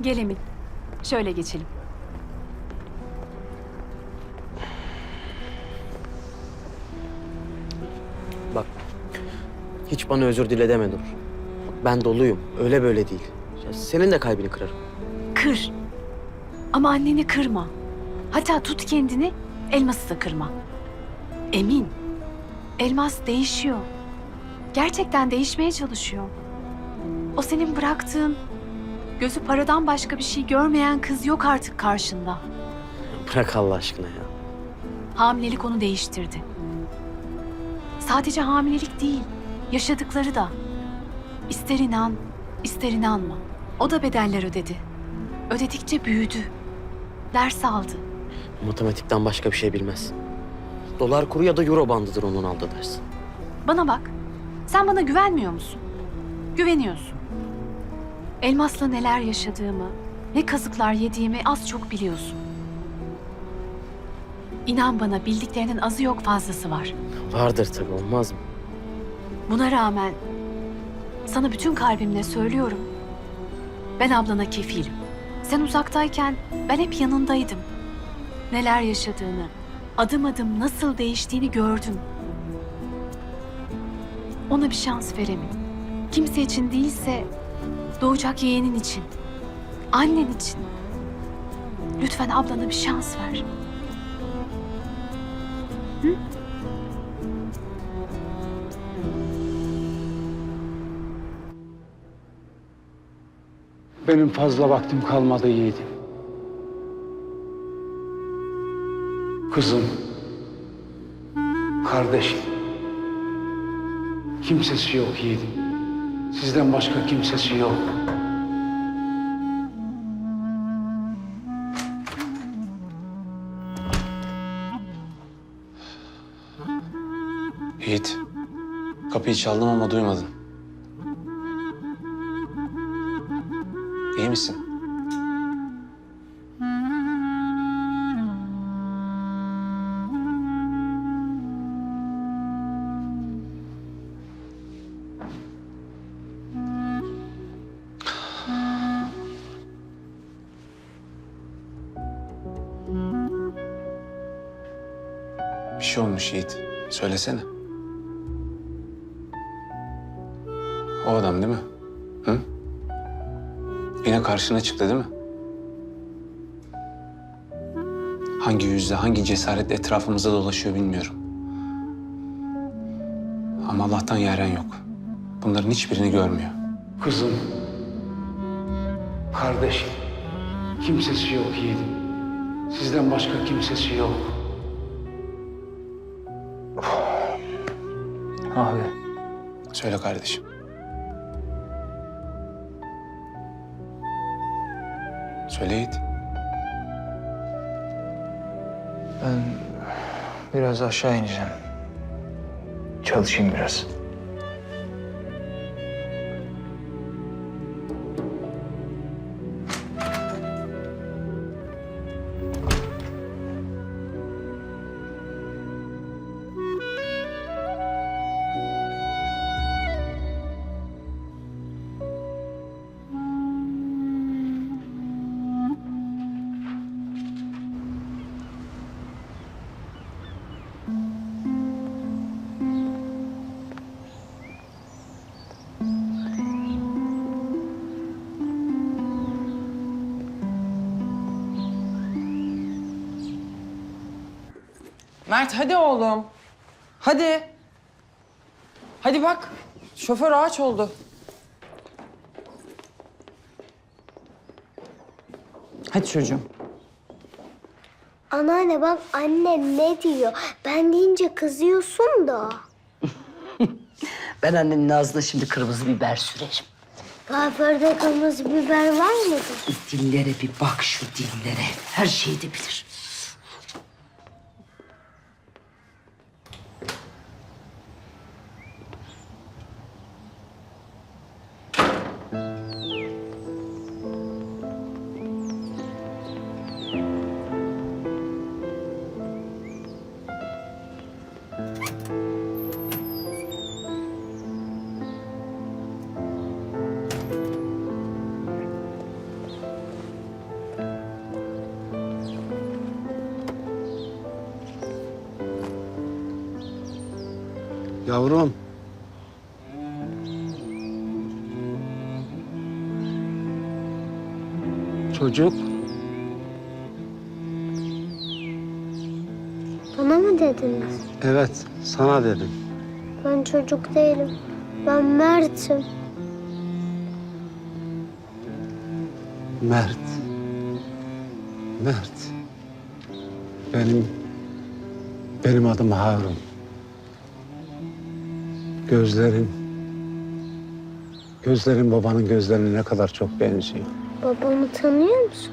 Gel Emin. Şöyle geçelim. Bak, hiç bana özür dile deme Dur. Ben doluyum, öyle böyle değil. Ya senin de kalbini kırarım. Kır. Ama anneni kırma. Hatta tut kendini, elması da kırma. Emin. Elmas değişiyor. Gerçekten değişmeye çalışıyor. O senin bıraktığın, gözü paradan başka bir şey görmeyen kız yok artık karşında. Bırak Allah aşkına ya. Hamilelik onu değiştirdi. Sadece hamilelik değil, yaşadıkları da. İster inan, ister inanma. O da bedeller ödedi. Ödedikçe büyüdü. Ders aldı. Matematikten başka bir şey bilmez. Dolar kuru ya da euro bandıdır onun aldığı ders. Bana bak, sen bana güvenmiyor musun? Güveniyorsun. Elmas'la neler yaşadığımı, ne kazıklar yediğimi az çok biliyorsun. İnan bana bildiklerinin azı yok fazlası var. Vardır tabii, olmaz mı? Buna rağmen sana bütün kalbimle söylüyorum. Ben ablana kefilim. Sen uzaktayken ben hep yanındaydım. Neler yaşadığını, adım adım nasıl değiştiğini gördüm. Ona bir şans veremin. Kimse için değilse doğacak yeğenin için. Annen için. Lütfen ablana bir şans ver. Benim fazla vaktim kalmadı yiğidim. Kızım, kardeşim. Kimsesi yok yiğidim. Sizden başka kimsesi yok. Yiğit, kapıyı çaldım ama duymadın. İyi misin? Şey olmuş Yiğit. Söylesene. O adam değil mi? Hı? Yine karşına çıktı değil mi? Hangi yüzle, hangi cesaretle etrafımızda dolaşıyor bilmiyorum. Ama Allah'tan yaren yok. Bunların hiçbirini görmüyor. Kızım, kardeşim. Kimsesi yok yiğidim. Sizden başka kimsesi yok. Abi Söyle kardeşim. Söyle Yiğit. ben biraz aşağı ineceğim. Çalışayım biraz. Mert hadi oğlum. Hadi. Hadi bak. Şoför ağaç oldu. Hadi çocuğum. Anneanne bak annem ne diyor? Ben deyince kızıyorsun da. Ben annenin ağzına şimdi kırmızı biber sürerim. Kuaförde kırmızı biber var mıdır? Dillere bir bak şu dillere. Her şeyi de bilir. Yavrum. Çocuk. Bana mı dediniz? Evet, sana dedim. Ben çocuk değilim. Ben Mert'im. Mert. Mert. Benim benim adım Harun. Gözlerin gözlerin babanın gözlerine ne kadar çok benziyor. Babamı tanıyor musun?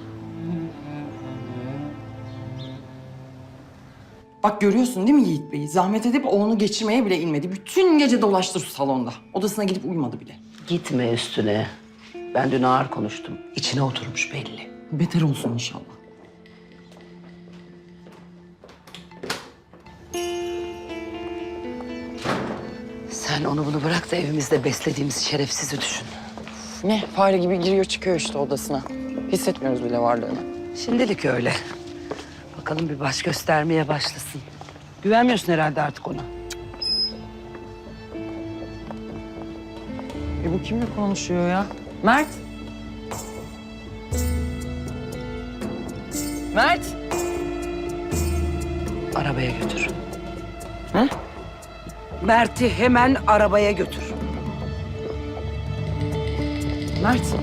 Bak görüyorsun değil mi Yiğit Bey'i? Zahmet edip oğlunu geçirmeye bile inmedi. Bütün gece dolaştı şu salonda. Odasına gidip uyumadı bile. Gitme üstüne. Ben dün ağır konuştum. İçine oturmuş belli. Beter olsun inşallah. Sen onu bunu bırak da evimizde beslediğimiz şerefsizi düşün. Ne? Fare gibi giriyor çıkıyor işte odasına. Hissetmiyoruz bile varlığını. Şimdilik öyle. Bakalım bir baş göstermeye başlasın. Güvenmiyorsun herhalde artık ona. E bu kimle konuşuyor ya? Mert. Mert. Arabaya götür. Hı? Mert'i hemen arabaya götür. Mert.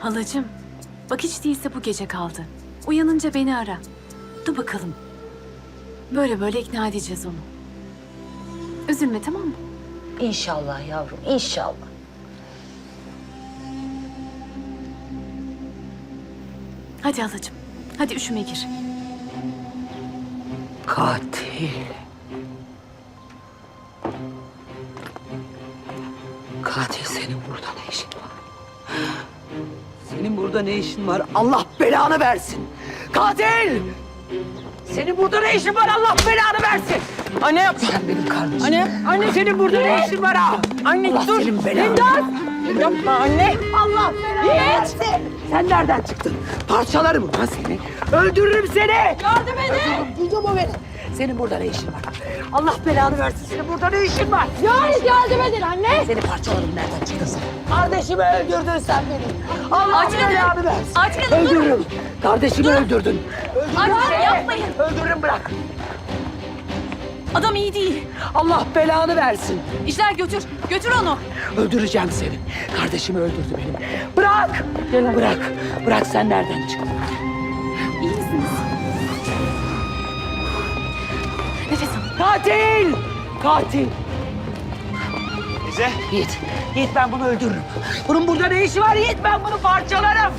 Halacığım, bak hiç değilse bu gece kaldı. Uyanınca beni ara. Dur bakalım. Böyle böyle ikna edeceğiz onu. Üzülme tamam mı? İnşallah yavrum, inşallah. Hadi halacığım. Hadi üşüme gir. Katil. Katil senin burada ne işin var? Senin burada ne işin var? Allah belanı versin. Katil! Senin burada ne işin var? Allah belanı versin. Anne yap. Sen benim kardeşim. Anne. Anne. Senin burada ne işin var ha? Anne Allah dur. senin belanı. İmdat. Yapma anne. Allah Yiğit! Sen nereden çıktın? Parçalarım lan seni. Öldürürüm seni. Yardım edin. Duydun mu beni? Senin burada ne işin var? Allah belanı versin. Senin burada ne işin var? Yani yardım edin anne. Seni parçalarım nereden çıktın sen? Kardeşimi öldürdün sen benim. Allah belanı versin. Artık Öldürürüm. Kardeşimi öldürdün. Artık yapmayın. Öldürürüm bırak. Adam iyi değil. Allah belanı versin. İşler götür. Götür onu. Öldüreceğim seni. Kardeşimi öldürdü benim. Bırak. Bırak. Bırak sen nereden çıktın? İyi misiniz? Nefes alın. Katil! Katil! Yiğit, Yiğit ben bunu öldürürüm. Bunun burada ne işi var Yiğit? Ben bunu parçalarım.